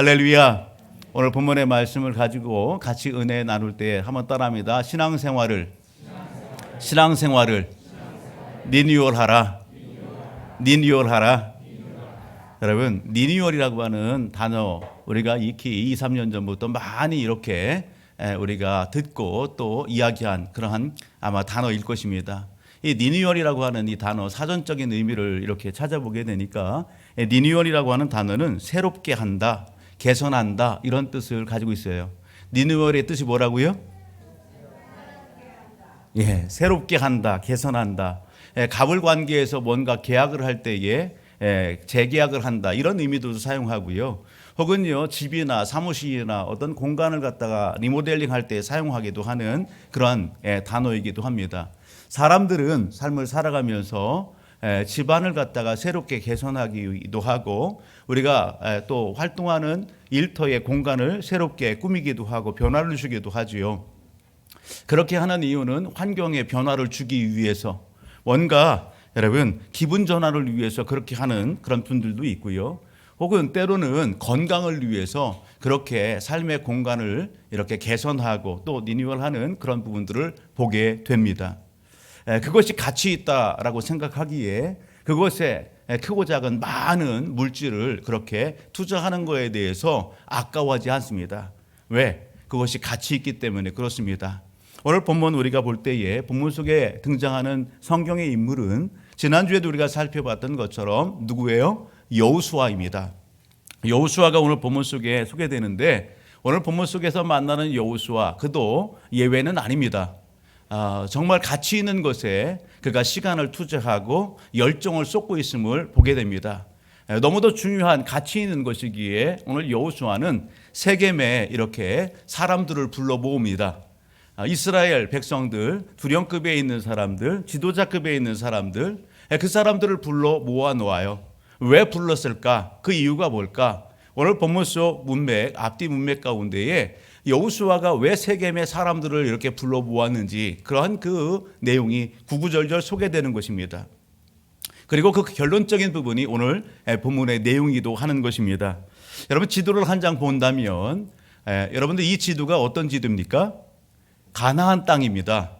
할렐루야. 오늘 본문의 말씀을 가지고 같이 은혜 나눌 때 한번 따라합니다. 신앙생활을 신앙생활을 리뉴얼하라. 리뉴얼하라. 여러분 리뉴얼이라고 하는 단어 우리가 익히 2, 3년 전부터 많이 이렇게 에, 우리가 듣고 또 이야기한 그러한 아마 단어일 것입니다. 이 리뉴얼이라고 하는 이 단어 사전적인 의미를 이렇게 찾아보게 되니까 에, 리뉴얼이라고 하는 단어는 새롭게 한다, 개선한다 이런 뜻을 가지고 있어요. 리뉴얼의 뜻이 뭐라고요? 예, 새롭게 한다, 개선한다. 예, 갑을 관계에서 뭔가 계약을 할 때에 예, 재계약을 한다 이런 의미도 사용하고요. 혹은요 집이나 사무실이나 어떤 공간을 갖다가 리모델링 할 때 사용하기도 하는 그런 예, 단어이기도 합니다. 사람들은 삶을 살아가면서 에, 집안을 갖다가 새롭게 개선하기도 하고 우리가 에, 또 활동하는 일터의 공간을 새롭게 꾸미기도 하고 변화를 주기도 하지요. 그렇게 하는 이유는 환경에 변화를 주기 위해서 뭔가 여러분 기분 전환을 위해서 그렇게 하는 그런 분들도 있고요. 혹은 때로는 건강을 위해서 그렇게 삶의 공간을 이렇게 개선하고 또 리뉴얼하는 그런 부분들을 보게 됩니다. 에, 그것이 가치 있다라고 생각하기에 그것에 에, 크고 작은 많은 물질을 그렇게 투자하는 거에 대해서 아까워하지 않습니다. 왜? 그것이 가치 있기 때문에 그렇습니다. 오늘 본문 우리가 볼 때에 본문 속에 등장하는 성경의 인물은 지난주에도 우리가 살펴봤던 것처럼 누구예요? 여우수아입니다. 여우수아가 오늘 본문 속에 소개되는데 오늘 본문 속에서 만나는 여우수아 그도 예외는 아닙니다. 아, 정말 가치 있는 것에 그가 시간을 투자하고 열정을 쏟고 있음을 보게 됩니다. 에, 너무도 중요한 가치 있는 것이기에 오늘 여호수아는 세겜에 이렇게 사람들을 불러 모읍니다. 아, 이스라엘 백성들, 두령급에 있는 사람들, 지도자급에 있는 사람들, 에, 그 사람들을 불러 모아 놓아요. 왜 불렀을까? 그 이유가 뭘까? 오늘 본문 속 문맥, 앞뒤 문맥 가운데에 여우수아가 왜 세겜의 사람들을 이렇게 불러 모았는지 그러한 그 내용이 구구절절 소개되는 것입니다. 그리고 그 결론적인 부분이 오늘 본문의 내용이기도 하는 것입니다. 여러분 지도를 한 장 본다면 에, 여러분들 이 지도가 어떤 지도입니까? 가나안 땅입니다.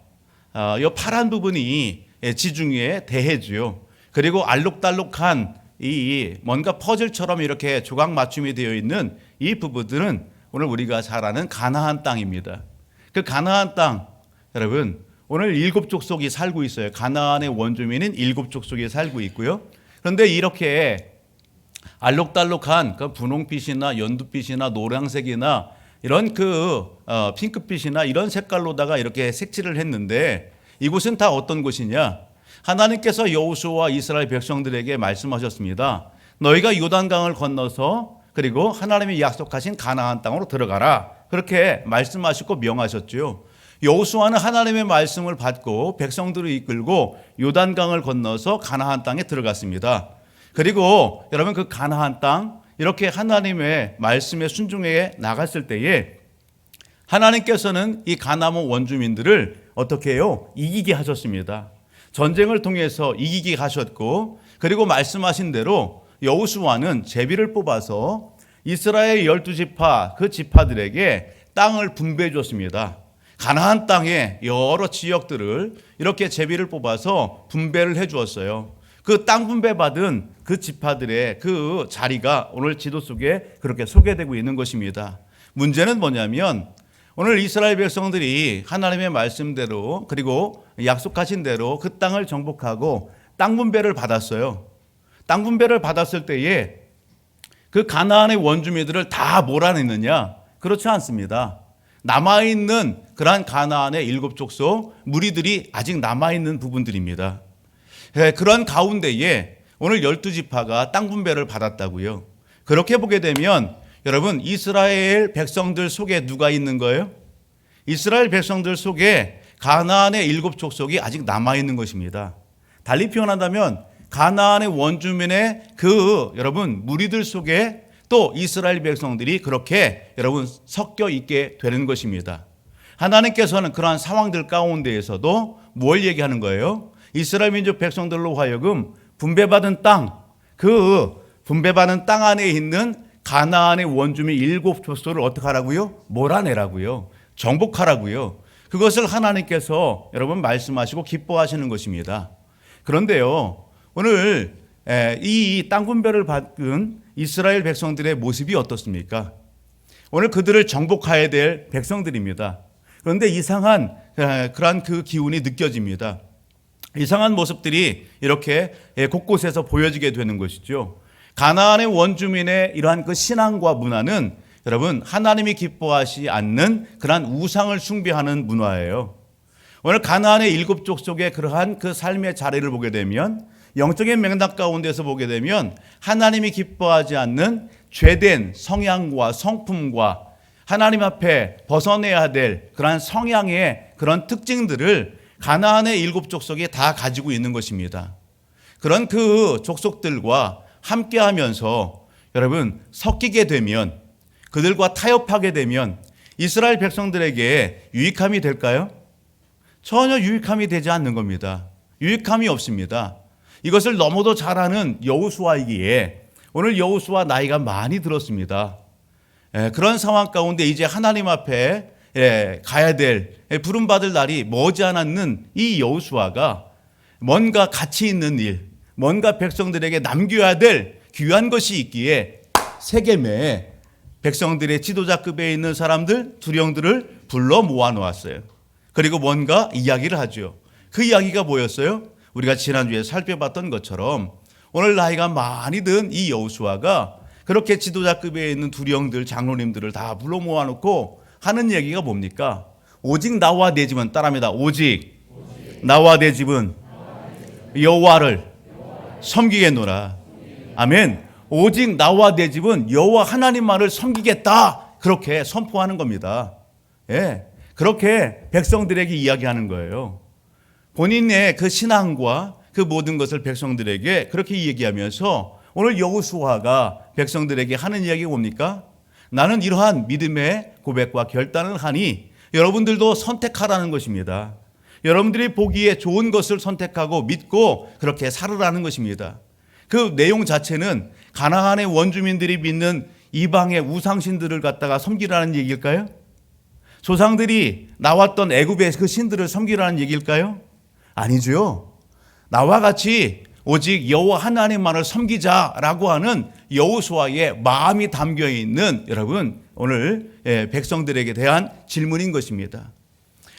아, 이 파란 부분이 예, 지중해 대해주요. 그리고 알록달록한 이 뭔가 퍼즐처럼 이렇게 조각 맞춤이 되어 있는 이 부분들은 오늘 우리가 잘 아는 가나안 땅입니다. 그 가나안 땅 여러분 오늘 일곱 족속이 살고 있어요. 가나안의 원주민은 일곱 족속이 살고 있고요. 그런데 이렇게 알록달록한 그 분홍빛이나 연두빛이나 노란색이나 이런 그 어, 핑크빛이나 이런 색깔로다가 이렇게 색칠을 했는데 이곳은 다 어떤 곳이냐? 하나님께서 여호수아와 이스라엘 백성들에게 말씀하셨습니다. 너희가 요단강을 건너서 그리고 하나님이 약속하신 가나안 땅으로 들어가라. 그렇게 말씀하시고 명하셨죠. 여호수아는 하나님의 말씀을 받고 백성들을 이끌고 요단강을 건너서 가나안 땅에 들어갔습니다. 그리고 여러분 그 가나안 땅 이렇게 하나님의 말씀에 순종해 나갔을 때에 하나님께서는 이 가나안 원주민들을 어떻게 해요? 이기게 하셨습니다. 전쟁을 통해서 이기게 하셨고 그리고 말씀하신 대로 여호수아는 제비를 뽑아서 이스라엘 열두 지파 그 지파들에게 땅을 분배해 줬습니다. 가나안 땅의 여러 지역들을 이렇게 제비를 뽑아서 분배를 해 주었어요. 그 땅 분배 받은 그 지파들의 그 자리가 오늘 지도 속에 그렇게 소개되고 있는 것입니다. 문제는 뭐냐면 오늘 이스라엘 백성들이 하나님의 말씀대로 그리고 약속하신 대로 그 땅을 정복하고 땅 분배를 받았어요. 땅 분배를 받았을 때에 그 가나안의 원주민들을 다 몰아냈느냐? 그렇지 않습니다. 남아있는 그러한 가나안의 일곱 족속 무리들이 아직 남아있는 부분들입니다. 예, 그런 가운데에 오늘 열두 지파가 땅 분배를 받았다고요. 그렇게 보게 되면 여러분 이스라엘 백성들 속에 누가 있는 거예요? 이스라엘 백성들 속에 가나안의 일곱 족속이 아직 남아 있는 것입니다. 달리 표현한다면 가나안의 원주민의 그 여러분 무리들 속에 또 이스라엘 백성들이 그렇게 여러분 섞여 있게 되는 것입니다. 하나님께서는 그러한 상황들 가운데에서도 뭘 얘기하는 거예요? 이스라엘 민족 백성들로 하여금 분배받은 땅, 그 분배받은 땅 안에 있는 가나안의 원주민 일곱 족속을 어떻게 하라고요? 몰아내라고요. 정복하라고요. 그것을 하나님께서 여러분 말씀하시고 기뻐하시는 것입니다. 그런데요, 오늘 에, 이 땅분별을 받은 이스라엘 백성들의 모습이 어떻습니까? 오늘 그들을 정복해야 될 백성들입니다. 그런데 이상한 에, 그러한 그 기운이 느껴집니다. 이상한 모습들이 이렇게 예, 곳곳에서 보여지게 되는 것이죠. 가나안의 원주민의 이러한 그 신앙과 문화는 여러분 하나님이 기뻐하지 않는 그러한 우상을 숭배하는 문화예요. 오늘 가나안의 일곱 족속의 그러한 그 삶의 자리를 보게 되면 영적인 맥락 가운데서 보게 되면 하나님이 기뻐하지 않는 죄된 성향과 성품과 하나님 앞에 벗어내야 될 그러한 성향의 그런 특징들을 가나안의 일곱 족속이 다 가지고 있는 것입니다. 그런 그 족속들과 함께 하면서 여러분 섞이게 되면 그들과 타협하게 되면 이스라엘 백성들에게 유익함이 될까요? 전혀 유익함이 되지 않는 겁니다. 유익함이 없습니다. 이것을 너무도 잘 아는 여우수아이기에 오늘 여우수아 나이가 많이 들었습니다. 예, 그런 상황 가운데 이제 하나님 앞에 예, 가야 될 예, 부름 받을 날이 머지않았는 이 여우수아가 뭔가 가치 있는 일, 뭔가 백성들에게 남겨야 될 귀한 것이 있기에 세겜에 백성들의 지도자급에 있는 사람들 두령들을 불러 모아 놓았어요. 그리고 뭔가 이야기를 하죠. 그 이야기가 뭐였어요? 우리가 지난주에 살펴봤던 것처럼 오늘 나이가 많이 든 이 여우수아가 그렇게 지도자급에 있는 두령들 장로님들을 다 불러 모아놓고 하는 얘기가 뭡니까? 오직 나와 내 집은 따라합니다. 오직 나와 내 집은 여호와를 섬기겠노라. 아멘. 오직 나와 내 집은 여호와 하나님만을 섬기겠다. 그렇게 선포하는 겁니다. 예. 그렇게 백성들에게 이야기하는 거예요. 본인의 그 신앙과 그 모든 것을 백성들에게 그렇게 얘기하면서 오늘 여호수아가 백성들에게 하는 이야기가 뭡니까? 나는 이러한 믿음의 고백과 결단을 하니 여러분들도 선택하라는 것입니다. 여러분들이 보기에 좋은 것을 선택하고 믿고 그렇게 살으라는 것입니다. 그 내용 자체는 가나안의 원주민들이 믿는 이방의 우상신들을 갖다가 섬기라는 얘기일까요? 조상들이 나왔던 애굽의 그 신들을 섬기라는 얘기일까요? 아니죠. 나와 같이 오직 여호와 하나님만을 섬기자라고 하는 여호수아의 마음이 담겨 있는 여러분 오늘 예, 백성들에게 대한 질문인 것입니다.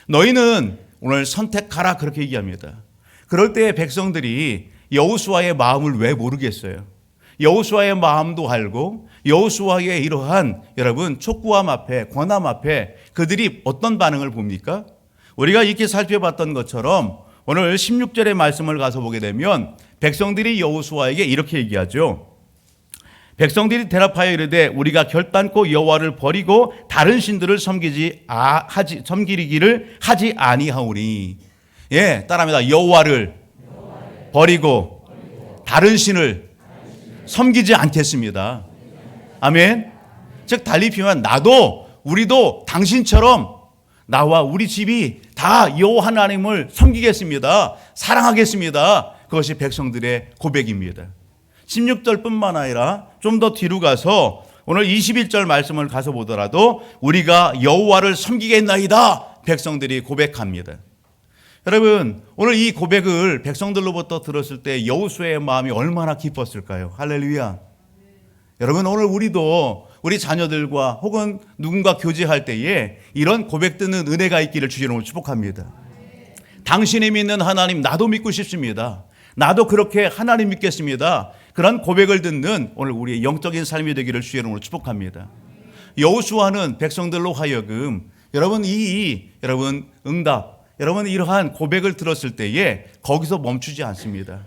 너희는 오늘 선택하라 그렇게 얘기합니다. 그럴 때 백성들이 여호수아의 마음을 왜 모르겠어요? 여호수아의 마음도 알고 여호수아의 이러한 여러분 촉구함 앞에 권함 앞에 그들이 어떤 반응을 봅니까? 우리가 이렇게 살펴봤던 것처럼 오늘 16절의 말씀을 가서 보게 되면 백성들이 여호수아에게 이렇게 얘기하죠. 백성들이 대답하여 이르되 우리가 결단코 여호와를 버리고 다른 신들을 섬기지 아, 하지 섬기기를 하지 아니하오니. 예 따라합니다. 여호와를 버리고 다른 신을 섬기지 않겠습니다. 아멘. 즉 달리 표현 나도 우리도 당신처럼 나와 우리 집이 다 여호와 하나님을 섬기겠습니다 사랑하겠습니다 그것이 백성들의 고백입니다 16절뿐만 아니라 좀 더 뒤로 가서 오늘 21절 말씀을 가서 보더라도 우리가 여호와를 섬기겠나이다 백성들이 고백합니다. 여러분 오늘 이 고백을 백성들로부터 들었을 때 여호수의 마음이 얼마나 기뻤을까요? 할렐루야. 여러분 오늘 우리도 우리 자녀들과 혹은 누군가 교제할 때에 이런 고백 듣는 은혜가 있기를 주님으로 축복합니다. 당신이 믿는 하나님 나도 믿고 싶습니다. 나도 그렇게 하나님 믿겠습니다. 그런 고백을 듣는 오늘 우리의 영적인 삶이 되기를 주의 이름으로 축복합니다. 여호수아는 백성들로 하여금 여러분 이 여러분 응답 여러분 이러한 고백을 들었을 때에 거기서 멈추지 않습니다.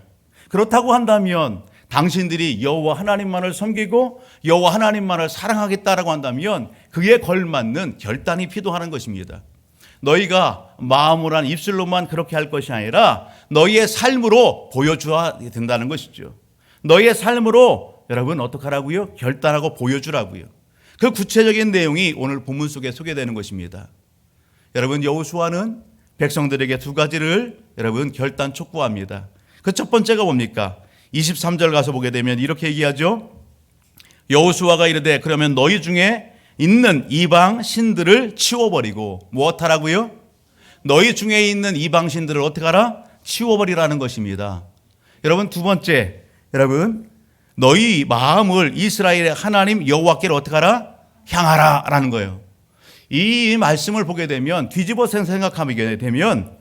그렇다고 한다면 당신들이 여호와 하나님만을 섬기고 여호와 하나님만을 사랑하겠다라고 한다면 그에 걸맞는 결단이 필요하는 것입니다. 너희가 마음으로 한 입술로만 그렇게 할 것이 아니라 너희의 삶으로 보여줘야 된다는 것이죠. 너희의 삶으로 여러분 어떻게 하라고요? 결단하고 보여주라고요. 그 구체적인 내용이 오늘 본문 속에 소개되는 것입니다. 여러분 여호수아는 백성들에게 두 가지를 여러분 결단 촉구합니다. 그 첫 번째가 뭡니까? 23절 가서 보게 되면 이렇게 얘기하죠. 여호수아가 이르되 그러면 너희 중에 있는 이방 신들을 치워버리고 무엇 하라고요? 너희 중에 있는 이방 신들을 어떻게 하라? 치워버리라는 것입니다. 여러분 두 번째, 여러분 너희 마음을 이스라엘의 하나님 여호와께로 어떻게 하라? 향하라라는 거예요. 이 말씀을 보게 되면 뒤집어 생각하게 되면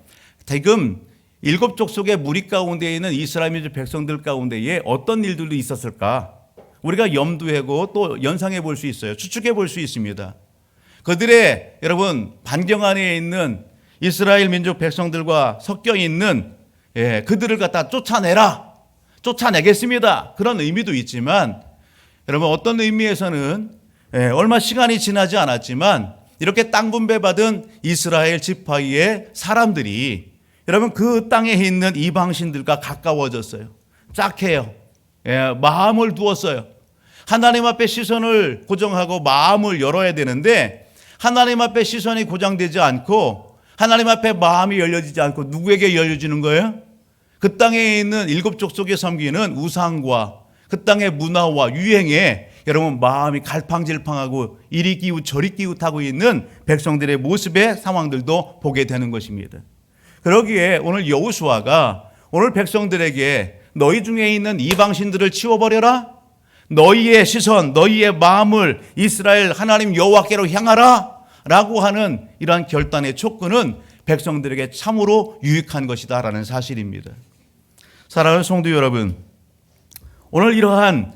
지금 일곱 족속의 무리 가운데 있는 이스라엘 민족 백성들 가운데에 어떤 일들도 있었을까? 우리가 염두하고 또 연상해 볼 수 있어요. 추측해 볼 수 있습니다. 그들의 여러분 반경 안에 있는 이스라엘 민족 백성들과 섞여 있는 예, 그들을 갖다 쫓아내라. 쫓아내겠습니다. 그런 의미도 있지만 여러분 어떤 의미에서는 예, 얼마 시간이 지나지 않았지만 이렇게 땅 분배받은 이스라엘 지파의 사람들이 여러분 그 땅에 있는 이방신들과 가까워졌어요. 짝해요. 예, 마음을 두었어요. 하나님 앞에 시선을 고정하고 마음을 열어야 되는데 하나님 앞에 시선이 고정되지 않고 하나님 앞에 마음이 열려지지 않고 누구에게 열려지는 거예요? 그 땅에 있는 일곱 족속에 섬기는 우상과 그 땅의 문화와 유행에 여러분 마음이 갈팡질팡하고 이리 기웃 저리 기웃하고 있는 백성들의 모습의 상황들도 보게 되는 것입니다. 그러기에 오늘 여호수아가 오늘 백성들에게 너희 중에 있는 이방신들을 치워버려라. 너희의 시선, 너희의 마음을 이스라엘 하나님 여호와께로 향하라. 라고 하는 이러한 결단의 촉구는 백성들에게 참으로 유익한 것이다 라는 사실입니다. 사랑하는 성도 여러분, 오늘 이러한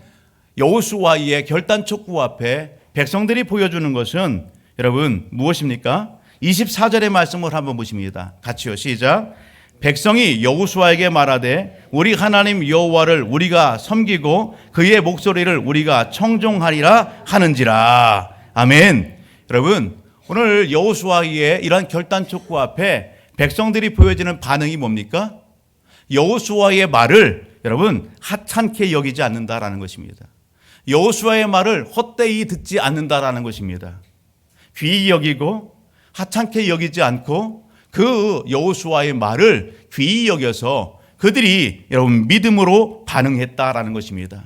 여호수아의 결단 촉구 앞에 백성들이 보여주는 것은 여러분 무엇입니까? 24절의 말씀을 한번 보십니다. 같이요. 시작. 백성이 여호수아에게 말하되 우리 하나님 여호와를 우리가 섬기고 그의 목소리를 우리가 청종하리라 하는지라. 아멘. 여러분, 오늘 여호수아의 이러한 결단 촉구 앞에 백성들이 보여지는 반응이 뭡니까? 여호수아의 말을 여러분 하찮게 여기지 않는다라는 것입니다. 여호수아의 말을 헛되이 듣지 않는다라는 것입니다. 귀히 여기고 하찮게 여기지 않고 그 여호수아의 말을 귀히 여겨서 그들이 여러분 믿음으로 반응했다라는 것입니다.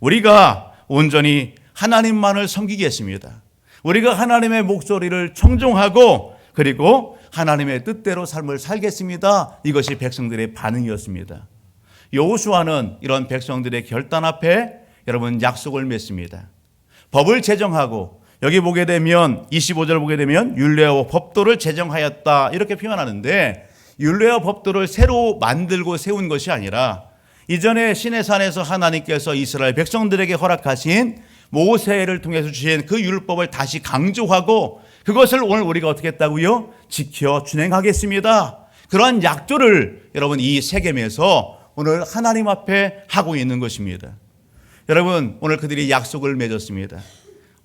우리가 온전히 하나님만을 섬기겠습니다. 우리가 하나님의 목소리를 청종하고 그리고 하나님의 뜻대로 삶을 살겠습니다. 이것이 백성들의 반응이었습니다. 여호수아는 이런 백성들의 결단 앞에 여러분 약속을 맺습니다. 법을 제정하고 여기 보게 되면 25절 보게 되면 율례와 법도를 제정하였다 이렇게 표현하는데 율례와 법도를 새로 만들고 세운 것이 아니라 이전에 시내산에서 하나님께서 이스라엘 백성들에게 허락하신 모세를 통해서 주신 그 율법을 다시 강조하고 그것을 오늘 우리가 어떻게 했다고요? 지켜 준행하겠습니다. 그러한 약조를 여러분 이 세겜에서 오늘 하나님 앞에 하고 있는 것입니다. 여러분 오늘 그들이 약속을 맺었습니다.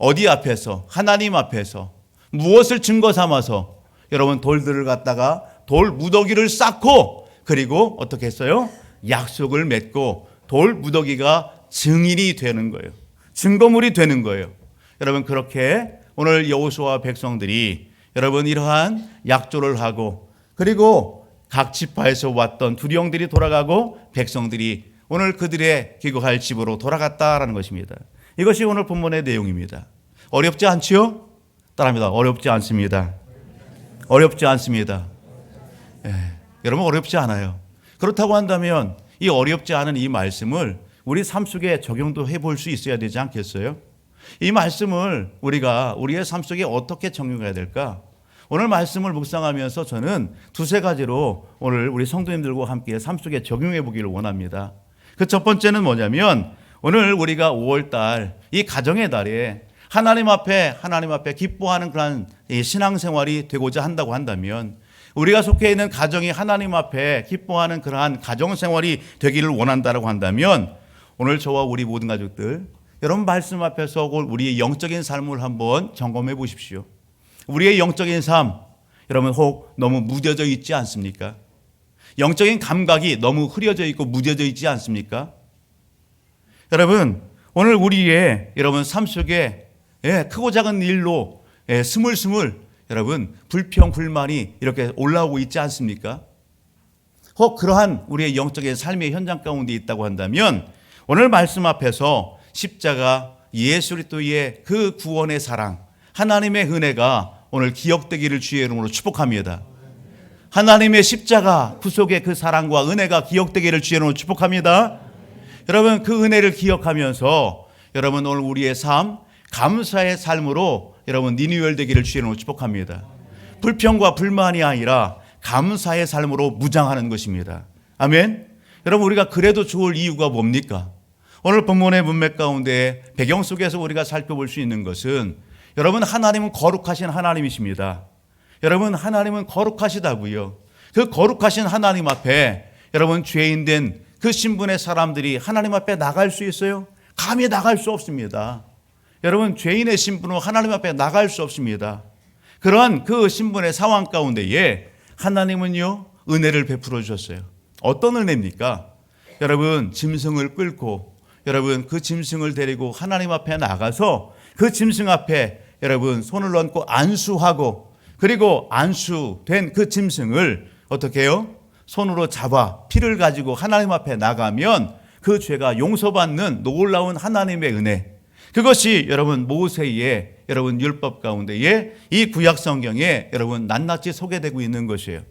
어디 앞에서 하나님 앞에서 무엇을 증거 삼아서 여러분 돌들을 갖다가 돌 무더기를 쌓고 그리고 어떻게 했어요? 약속을 맺고 돌 무더기가 증인이 되는 거예요. 증거물이 되는 거예요. 여러분 그렇게 오늘 여호수아 백성들이 여러분 이러한 약조를 하고 그리고 각 지파에서 왔던 두령들이 돌아가고 백성들이 오늘 그들의 귀국할 집으로 돌아갔다라는 것입니다. 이것이 오늘 본문의 내용입니다. 어렵지 않지요? 따라합니다. 어렵지 않습니다. 어렵지 않습니다. 예, 여러분 어렵지 않아요. 그렇다고 한다면 이 어렵지 않은 이 말씀을 우리 삶 속에 적용도 해볼 수 있어야 되지 않겠어요? 이 말씀을 우리가 우리의 삶 속에 어떻게 적용해야 될까? 오늘 말씀을 묵상하면서 저는 두세 가지로 오늘 우리 성도님들과 함께 삶 속에 적용해 보기를 원합니다. 그 첫 번째는 뭐냐면 오늘 우리가 5월 달 이 가정의 달에 하나님 앞에 하나님 앞에 기뻐하는 그런 신앙 생활이 되고자 한다고 한다면 우리가 속해 있는 가정이 하나님 앞에 기뻐하는 그러한 가정 생활이 되기를 원한다라고 한다면 오늘 저와 우리 모든 가족들 여러분 말씀 앞에서 우리의 영적인 삶을 한번 점검해 보십시오. 우리의 영적인 삶 여러분 혹 너무 무뎌져 있지 않습니까? 영적인 감각이 너무 흐려져 있고 무뎌져 있지 않습니까? 여러분 오늘 우리의 여러분 삶 속에 예, 크고 작은 일로 예, 스물스물 여러분 불평 불만이 이렇게 올라오고 있지 않습니까? 혹 그러한 우리의 영적인 삶의 현장 가운데 있다고 한다면 오늘 말씀 앞에서 십자가 예수 그리스도의 그 구원의 사랑, 하나님의 은혜가 오늘 기억되기를 주의 이름으로 축복합니다. 하나님의 십자가 구속의 그 사랑과 은혜가 기억되기를 주의 이름으로 축복합니다. 여러분 그 은혜를 기억하면서 여러분 오늘 우리의 삶 감사의 삶으로 여러분 니니웰 되기를 주의 이름으로 축복합니다. 불평과 불만이 아니라 감사의 삶으로 무장하는 것입니다. 아멘. 여러분 우리가 그래도 좋을 이유가 뭡니까? 오늘 본문의 문맥 가운데 배경 속에서 우리가 살펴볼 수 있는 것은 여러분 하나님은 거룩하신 하나님이십니다. 여러분 하나님은 거룩하시다고요. 그 거룩하신 하나님 앞에 여러분 죄인 된 그 신분의 사람들이 하나님 앞에 나갈 수 있어요? 감히 나갈 수 없습니다. 여러분 죄인의 신분으로 하나님 앞에 나갈 수 없습니다. 그러한 그 신분의 상황 가운데에 하나님은요 은혜를 베풀어 주셨어요. 어떤 은혜입니까? 여러분 짐승을 끌고 여러분 그 짐승을 데리고 하나님 앞에 나가서 그 짐승 앞에 여러분 손을 얹고 안수하고 그리고 안수된 그 짐승을 어떻게 해요? 손으로 잡아 피를 가지고 하나님 앞에 나가면 그 죄가 용서받는 놀라운 하나님의 은혜. 그것이 여러분 모세의 여러분 율법 가운데에 이 구약 성경에 여러분 낱낱이 소개되고 있는 것이에요.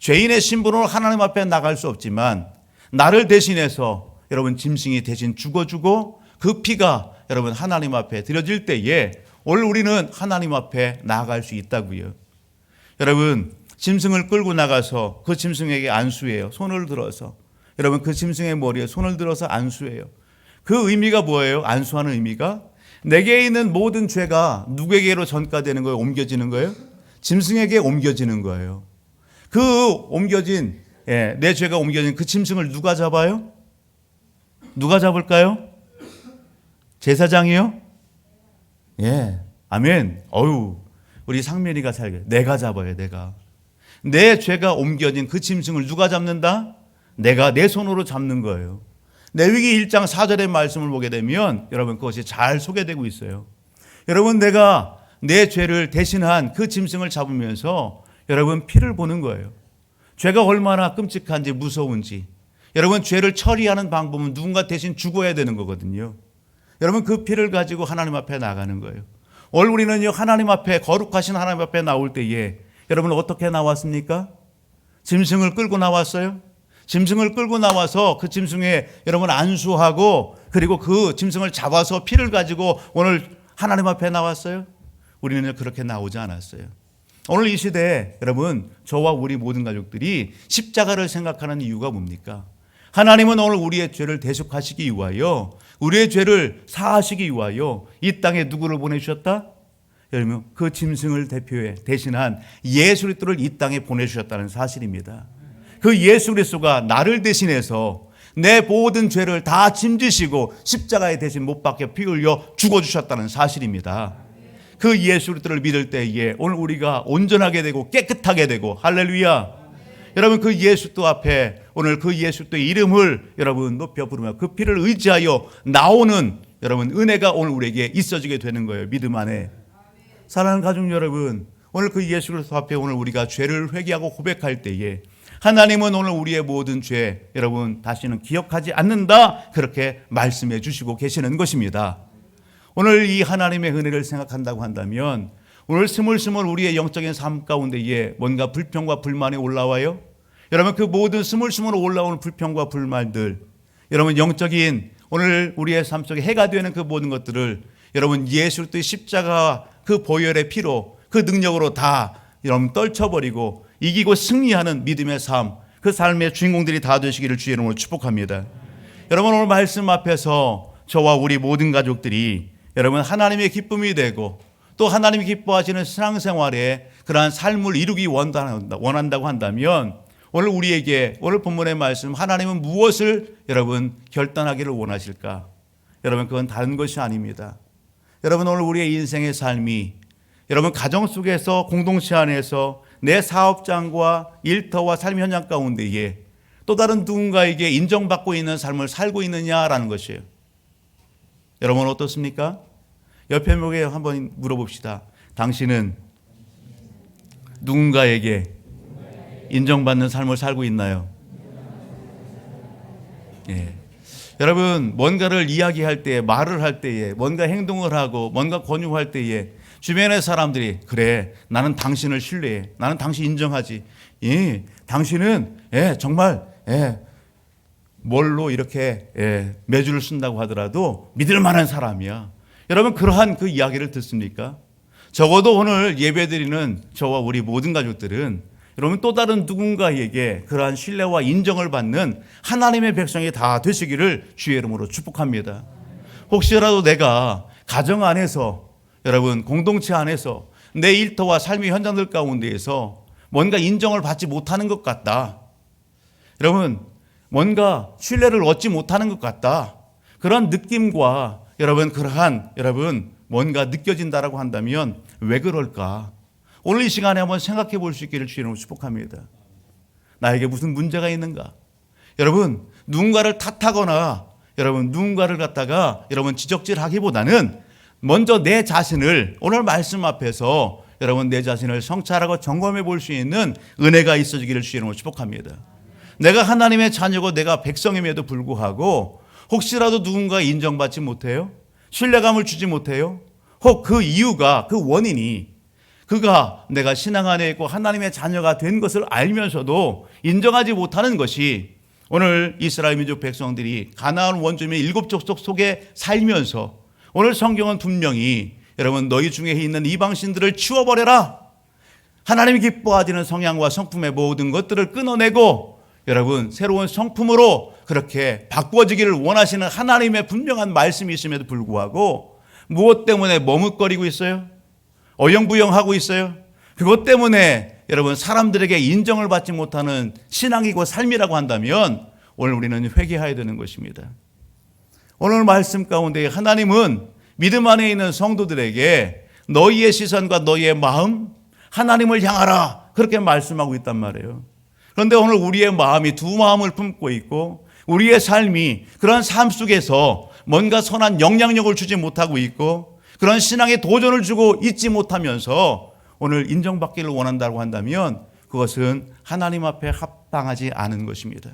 죄인의 신분으로 하나님 앞에 나갈 수 없지만 나를 대신해서 여러분 짐승이 대신 죽어주고 그 피가 여러분 하나님 앞에 드려질 때에 오늘 우리는 하나님 앞에 나아갈 수 있다고요. 여러분 짐승을 끌고 나가서 그 짐승에게 안수해요. 손을 들어서 여러분 그 짐승의 머리에 손을 들어서 안수해요. 그 의미가 뭐예요? 안수하는 의미가 내게 있는 모든 죄가 누구에게로 전가되는 거예요? 옮겨지는 거예요? 짐승에게 옮겨지는 거예요. 그 옮겨진 예, 내 죄가 옮겨진 그 짐승을 누가 잡아요? 누가 잡을까요? 제사장이요? 예, 아멘. 어유, 우리 상면이가 살게. 내가 잡아요, 내가. 내 죄가 옮겨진 그 짐승을 누가 잡는다? 내가 내 손으로 잡는 거예요. 레위기 1장 4절의 말씀을 보게 되면 여러분 그것이 잘 소개되고 있어요. 여러분 내가 내 죄를 대신한 그 짐승을 잡으면서 여러분 피를 보는 거예요. 죄가 얼마나 끔찍한지 무서운지. 여러분 죄를 처리하는 방법은 누군가 대신 죽어야 되는 거거든요. 여러분 그 피를 가지고 하나님 앞에 나가는 거예요. 우리는요 하나님 앞에 거룩하신 하나님 앞에 나올 때에 여러분 어떻게 나왔습니까? 짐승을 끌고 나왔어요. 짐승을 끌고 나와서 그 짐승에 여러분 안수하고 그리고 그 짐승을 잡아서 피를 가지고 오늘 하나님 앞에 나왔어요. 우리는 그렇게 나오지 않았어요. 오늘 이 시대에 여러분 저와 우리 모든 가족들이 십자가를 생각하는 이유가 뭡니까? 하나님은 오늘 우리의 죄를 대속하시기 위하여 우리의 죄를 사하시기 위하여 이 땅에 누구를 보내주셨다? 여러분 그 짐승을 대표해 대신한 예수 그리스도를 이 땅에 보내주셨다는 사실입니다. 그 예수 그리스도가 나를 대신해서 내 모든 죄를 다 짐지시고 십자가에 대신 못 박혀 피 흘려 죽어 주셨다는 사실입니다. 그 예수 그리스도를 믿을 때에 오늘 우리가 온전하게 되고 깨끗하게 되고 할렐루야. 여러분 그 예수 또 앞에 오늘 그 예수 또 이름을 여러분 높여 부르며 그 피를 의지하여 나오는 여러분 은혜가 오늘 우리에게 있어지게 되는 거예요. 믿음 안에. 사랑하는 가족 여러분, 오늘 그 예수 그리스도 앞에 오늘 우리가 죄를 회개하고 고백할 때에 하나님은 오늘 우리의 모든 죄 여러분 다시는 기억하지 않는다 그렇게 말씀해 주시고 계시는 것입니다. 오늘 이 하나님의 은혜를 생각한다고 한다면 오늘 스물스물 우리의 영적인 삶 가운데에 뭔가 불평과 불만이 올라와요. 여러분 그 모든 스물스물 올라오는 불평과 불만들 여러분 영적인 오늘 우리의 삶 속에 해가 되는 그 모든 것들을 여러분 예수 그리스도의 십자가 그 보혈의 피로 그 능력으로 다 여러분 떨쳐버리고 이기고 승리하는 믿음의 삶, 그 삶의 주인공들이 다 되시기를 주의 이름으로 축복합니다. 여러분 오늘 말씀 앞에서 저와 우리 모든 가족들이 여러분 하나님의 기쁨이 되고 또 하나님이 기뻐하시는 신앙생활에 그러한 삶을 이루기 원한다고 한다면 오늘 우리에게 오늘 본문의 말씀 하나님은 무엇을 여러분 결단하기를 원하실까? 여러분 그건 다른 것이 아닙니다. 여러분 오늘 우리의 인생의 삶이 여러분 가정 속에서 공동체 안에서 내 사업장과 일터와 삶 현장 가운데에 또 다른 누군가에게 인정받고 있는 삶을 살고 있느냐라는 것이에요. 여러분 어떻습니까? 옆에 목에 한번 물어봅시다. 당신은 누군가에게 인정받는 삶을 살고 있나요? 예. 여러분 뭔가를 이야기할 때에 말을 할 때에 뭔가 행동을 하고 뭔가 권유할 때에 주변의 사람들이 그래 나는 당신을 신뢰해 나는 당신 인정하지 예 당신은 예 정말 예 뭘로 이렇게 예, 매주를 쓴다고 하더라도 믿을 만한 사람이야. 여러분 그러한 그 이야기를 듣습니까? 적어도 오늘 예배드리는 저와 우리 모든 가족들은 여러분 또 다른 누군가에게 그러한 신뢰와 인정을 받는 하나님의 백성이 다 되시기를 주의 이름으로 축복합니다. 혹시라도 내가 가정 안에서 여러분 공동체 안에서 내 일터와 삶의 현장들 가운데에서 뭔가 인정을 받지 못하는 것 같다. 여러분 뭔가 신뢰를 얻지 못하는 것 같다. 그런 느낌과 여러분 그러한 여러분 뭔가 느껴진다라고 한다면 왜 그럴까? 오늘 이 시간에 한번 생각해 볼 수 있기를 주님으로 축복합니다. 나에게 무슨 문제가 있는가? 여러분 누군가를 탓하거나 여러분 누군가를 갖다가 여러분 지적질하기보다는 먼저 내 자신을 오늘 말씀 앞에서 여러분 내 자신을 성찰하고 점검해 볼 수 있는 은혜가 있어지기를 주님으로 축복합니다. 내가 하나님의 자녀고 내가 백성임에도 불구하고 혹시라도 누군가 인정받지 못해요? 신뢰감을 주지 못해요? 혹 그 이유가 그 원인이 그가 내가 신앙 안에 있고 하나님의 자녀가 된 것을 알면서도 인정하지 못하는 것이 오늘 이스라엘 민족 백성들이 가나안 원주민 일곱 족속 속에 살면서 오늘 성경은 분명히 여러분 너희 중에 있는 이방 신들을 치워버려라. 하나님이 기뻐하시는 성향과 성품의 모든 것들을 끊어내고 여러분 새로운 성품으로 그렇게 바꾸어지기를 원하시는 하나님의 분명한 말씀이 있음에도 불구하고 무엇 때문에 머뭇거리고 있어요? 어영부영하고 있어요? 그것 때문에 여러분 사람들에게 인정을 받지 못하는 신앙이고 삶이라고 한다면 오늘 우리는 회개해야 되는 것입니다. 오늘 말씀 가운데 하나님은 믿음 안에 있는 성도들에게 너희의 시선과 너희의 마음 하나님을 향하라 그렇게 말씀하고 있단 말이에요. 그런데 오늘 우리의 마음이 두 마음을 품고 있고 우리의 삶이 그런 삶 속에서 뭔가 선한 영향력을 주지 못하고 있고 그런 신앙의 도전을 주고 있지 못하면서 오늘 인정받기를 원한다고 한다면 그것은 하나님 앞에 합당하지 않은 것입니다.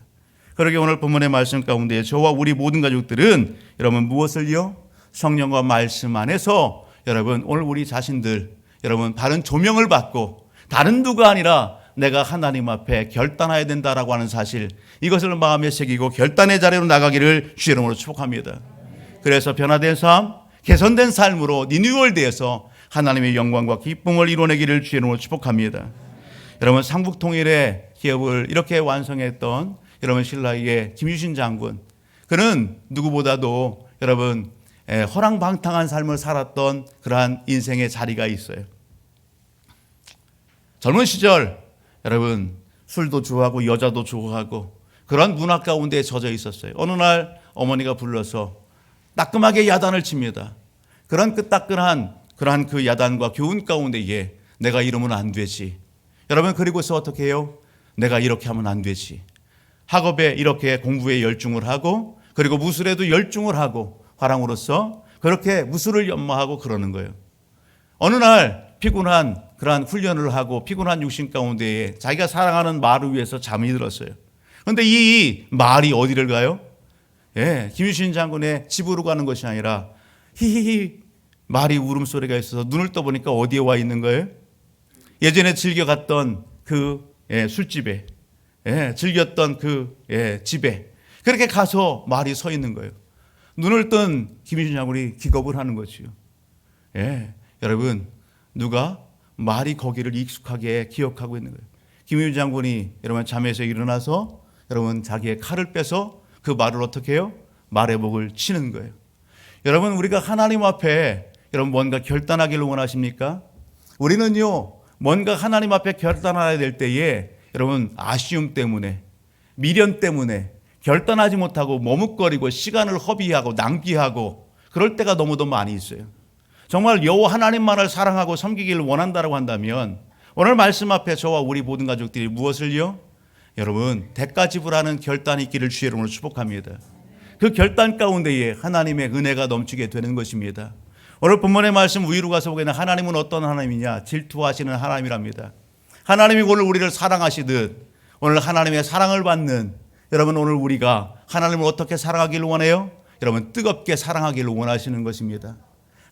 그러게 오늘 본문의 말씀 가운데 저와 우리 모든 가족들은 여러분 무엇을요? 성령과 말씀 안에서 여러분 오늘 우리 자신들 여러분 바른 조명을 받고 다른 누가 아니라 내가 하나님 앞에 결단해야 된다라고 하는 사실 이것을 마음에 새기고 결단의 자리로 나가기를 주의 이름으로 축복합니다. 그래서 변화된 삶, 개선된 삶으로 리뉴얼되어서 하나님의 영광과 기쁨을 이뤄내기를 주의 이름으로 축복합니다. 여러분 상북 통일의 기업을 이렇게 완성했던 여러분 신라의 김유신 장군 그는 누구보다도 여러분 에, 허랑방탕한 삶을 살았던 그러한 인생의 자리가 있어요. 젊은 시절 여러분 술도 좋아하고 여자도 좋아하고 그런 문화 가운데 젖어 있었어요. 어느 날 어머니가 불러서 따끔하게 야단을 칩니다. 그런 그 따끈한 그러한 그 야단과 교훈 가운데에 내가 이러면 안 되지. 여러분 그리고서 어떻게 해요? 내가 이렇게 하면 안 되지. 학업에 이렇게 공부에 열중을 하고 그리고 무술에도 열중을 하고 화랑으로서 그렇게 무술을 연마하고 그러는 거예요. 어느 날 피곤한 그러한 훈련을 하고 피곤한 육신 가운데에 자기가 사랑하는 말을 위해서 잠이 들었어요. 그런데 이 말이 어디를 가요? 예, 김유신 장군의 집으로 가는 것이 아니라 히히히 말이 울음소리가 있어서 눈을 떠보니까 어디에 와 있는 거예요? 예전에 즐겨 갔던 그 예, 술집에 예, 즐겼던 그 예, 집에 그렇게 가서 말이 서 있는 거예요. 눈을 뜬 김유신 장군이 기겁을 하는 거지요. 예, 여러분 누가 말이 거기를 익숙하게 기억하고 있는 거예요. 김유신 장군이 여러분 잠에서 일어나서 여러분 자기의 칼을 빼서 그 말을 어떻게 해요? 말의 목을 치는 거예요. 여러분 우리가 하나님 앞에 여러분 뭔가 결단하기를 원하십니까? 우리는요 뭔가 하나님 앞에 결단해야 될 때에 여러분 아쉬움 때문에 미련 때문에 결단하지 못하고 머뭇거리고 시간을 허비하고 낭비하고 그럴 때가 너무도 많이 있어요. 정말 여호와 하나님만을 사랑하고 섬기기를 원한다고 한다면 오늘 말씀 앞에 저와 우리 모든 가족들이 무엇을요? 여러분 대가 지불하는 결단이 있기를 주의 이름으로 축복합니다. 그 결단 가운데에 하나님의 은혜가 넘치게 되는 것입니다. 오늘 본문의 말씀 위로 가서 보기에는 하나님은 어떤 하나님이냐? 질투하시는 하나님이랍니다. 하나님이 오늘 우리를 사랑하시듯 오늘 하나님의 사랑을 받는 여러분 오늘 우리가 하나님을 어떻게 사랑하기를 원해요? 여러분 뜨겁게 사랑하기를 원하시는 것입니다.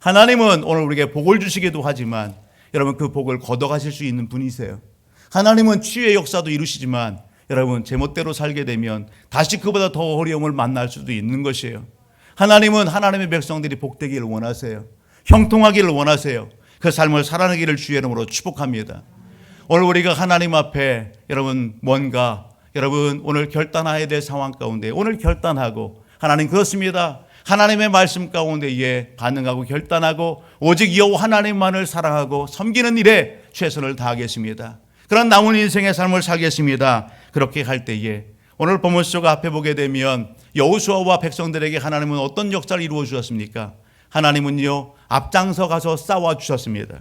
하나님은 오늘 우리에게 복을 주시기도 하지만 여러분 그 복을 걷어가실 수 있는 분이세요. 하나님은 치유의 역사도 이루시지만 여러분 제멋대로 살게 되면 다시 그보다 더 어려움을 만날 수도 있는 것이에요. 하나님은 하나님의 백성들이 복되기를 원하세요. 형통하기를 원하세요. 그 삶을 살아내기를 주의 이름으로 축복합니다. 오늘 우리가 하나님 앞에 여러분 뭔가 여러분 오늘 결단해야 될 상황 가운데 오늘 결단하고 하나님 그렇습니다. 하나님의 말씀 가운데에 반응하고 결단하고 오직 여호와 하나님만을 사랑하고 섬기는 일에 최선을 다하겠습니다. 그런 남은 인생의 삶을 살겠습니다. 그렇게 할 때에 오늘 본문 속 앞에 보게 되면 여호수아와 백성들에게 하나님은 어떤 역사를 이루어 주셨습니까? 하나님은요 앞장서 가서 싸워 주셨습니다.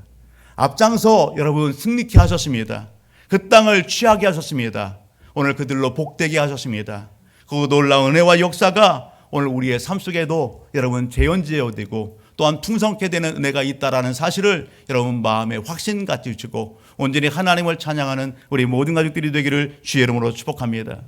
앞장서 여러분 승리케 하셨습니다. 그 땅을 취하게 하셨습니다. 오늘 그들로 복되게 하셨습니다. 그 놀라운 은혜와 역사가 오늘 우리의 삶 속에도 여러분 재현지어 되고 또한 풍성케 되는 은혜가 있다라는 사실을 여러분 마음에 확신 갖게 주시고 온전히 하나님을 찬양하는 우리 모든 가족들이 되기를 주의 이름으로 축복합니다.